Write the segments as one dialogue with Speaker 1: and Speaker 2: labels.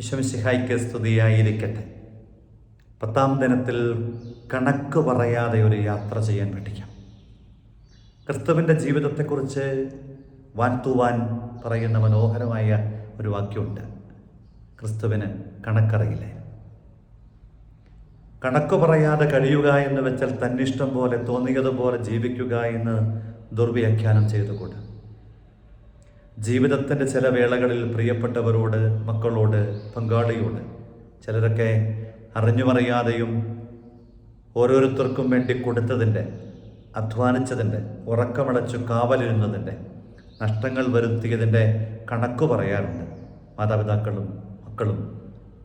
Speaker 1: ഈശ്വമിശിഹായ്ക്ക് സ്തുതിയായിരിക്കട്ടെ. പത്താം ദിനത്തിൽ കണക്ക് പറയാതെ ഒരു യാത്ര ചെയ്യാൻ പഠിക്കാം ക്രിസ്തുവിന്റെ ജീവിതത്തെക്കുറിച്ച് വാൻതൂവാൻ പറയുന്ന മനോഹരമായ ഒരു വാക്യമുണ്ട്. ക്രിസ്തുവിന് കണക്കറിയില്ല? കണക്ക് പറയാതെ കഴിയുക എന്ന് വെച്ചാൽ തന്നിഷ്ടം പോലെ തോന്നിയതുപോലെ ജീവിക്കുക എന്ന് ദുർവ്യാഖ്യാനം ചെയ്തുകൂടാ? ജീവിതത്തിന്റെ ചില വേളകളിൽ പ്രിയപ്പെട്ടവരോട് മക്കളോട് പങ്കാളിയോട് ചിലരൊക്കെ അറിഞ്ഞുമറിയാതെയും ഓരോരുത്തർക്കും വേണ്ടി കൊടുത്തതിന്റെ അധ്വാനിച്ചതിന്റെ ഉറക്കമടച്ചു കാവലിരുന്നതിന്റെ നഷ്ടങ്ങൾ വരുത്തിയതിന്റെ കണക്ക് പറയാറുണ്ട്. മാതാപിതാക്കളും മക്കളും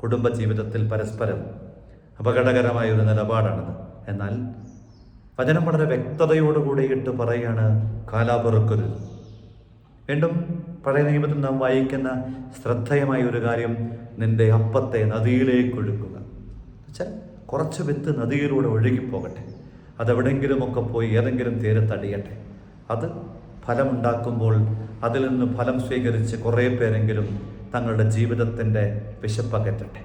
Speaker 1: കുടുംബജീവിതത്തിൽ പരസ്പരം അപകടകരമായ ഒരു നിലപാടാണത്. എന്നാൽ വചനം വളരെ വ്യക്തതയോടുകൂടിയിട്ട് പറയുകയാണ് കാലാപുറക്കരുത് വീണ്ടും പഴയ നിയമത്തിൽ നാം വായിക്കുന്ന ശ്രദ്ധേയമായ ഒരു കാര്യം നിന്റെ അപ്പത്തെ നദിയിലേക്ക് ഒഴുക്കുക. വെച്ചാൽ കുറച്ച് വിത്ത് നദിയിലൂടെ ഒഴുകിപ്പോകട്ടെ. അതെവിടെങ്കിലുമൊക്കെ പോയി ഏതെങ്കിലും തീരത്തടിയട്ടെ അത് ഫലമുണ്ടാക്കുമ്പോൾ അതിൽ നിന്ന് ഫലം സ്വീകരിച്ച് കുറേ പേരെങ്കിലും തങ്ങളുടെ ജീവിതത്തിന്റെ വിശപ്പകറ്റട്ടെ.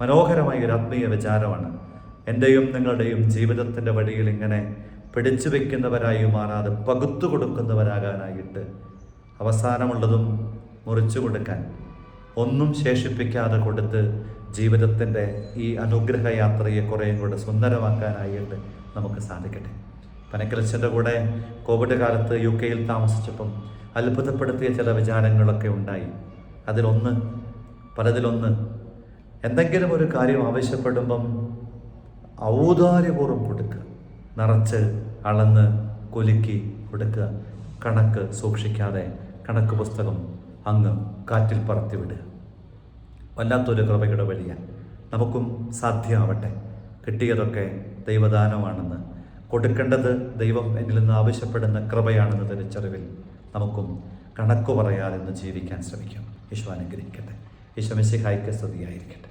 Speaker 1: മനോഹരമായ ഒരു ആത്മീയ വിചാരമാണ്. എന്റെയും നിങ്ങളുടെയും ജീവിതത്തിന്റെ വഴിയിൽ ഇങ്ങനെ പിടിച്ചു വയ്ക്കുന്നവരായി മാറാതെ പകുത്തു കൊടുക്കുന്നവരാകാനായിട്ട് അവസാനമുള്ളതും മുറിച്ചു കൊടുക്കാൻ ഒന്നും ശേഷിപ്പിക്കാതെ കൊടുത്ത് ജീവിതത്തിന്റെ ഈ അനുഗ്രഹ യാത്രയെ കുറേയും കൂടെ സുന്ദരമാക്കാനായിട്ട് നമുക്ക് സാധിക്കട്ടെ. പനക്കലച്ചന്റെ കൂടെ കോവിഡ് കാലത്ത് യു കെയിൽ താമസിച്ചപ്പം അത്ഭുതപ്പെടുത്തിയ ചില വിചാരങ്ങളൊക്കെ ഉണ്ടായി. അതിലൊന്ന് പലതിലൊന്ന് എന്തെങ്കിലും ഒരു കാര്യം ആവശ്യപ്പെടുമ്പം ഔദാര്യപൂർവം കൊടുക്കുക. നിറച്ച് അളന്ന് കൊലുക്കി കൊടുക്കുക. കണക്ക് സൂക്ഷിക്കാതെ കണക്ക് പുസ്തകം അങ്ങ് കാറ്റിൽ പറത്തിവിടുക വല്ലാത്തൊരു കൃപയുടെ വഴിയ. നമുക്കും സാധ്യമാവട്ടെ. കിട്ടിയതൊക്കെ ദൈവദാനമാണെന്ന്. കൊടുക്കേണ്ടത് ദൈവം എന്നിൽ നിന്ന് ആവശ്യപ്പെടുന്ന കൃപയാണെന്ന് തിരിച്ചറിവിൽ നമുക്കും കണക്കു പറയാതെന്ന് ജീവിക്കാൻ ശ്രമിക്കാം. യേശു അനുഗ്രഹിക്കട്ടെ. യേശു മെസ്സിഹായ്ക്ക് സ്തുതിയായിരിക്കട്ടെ.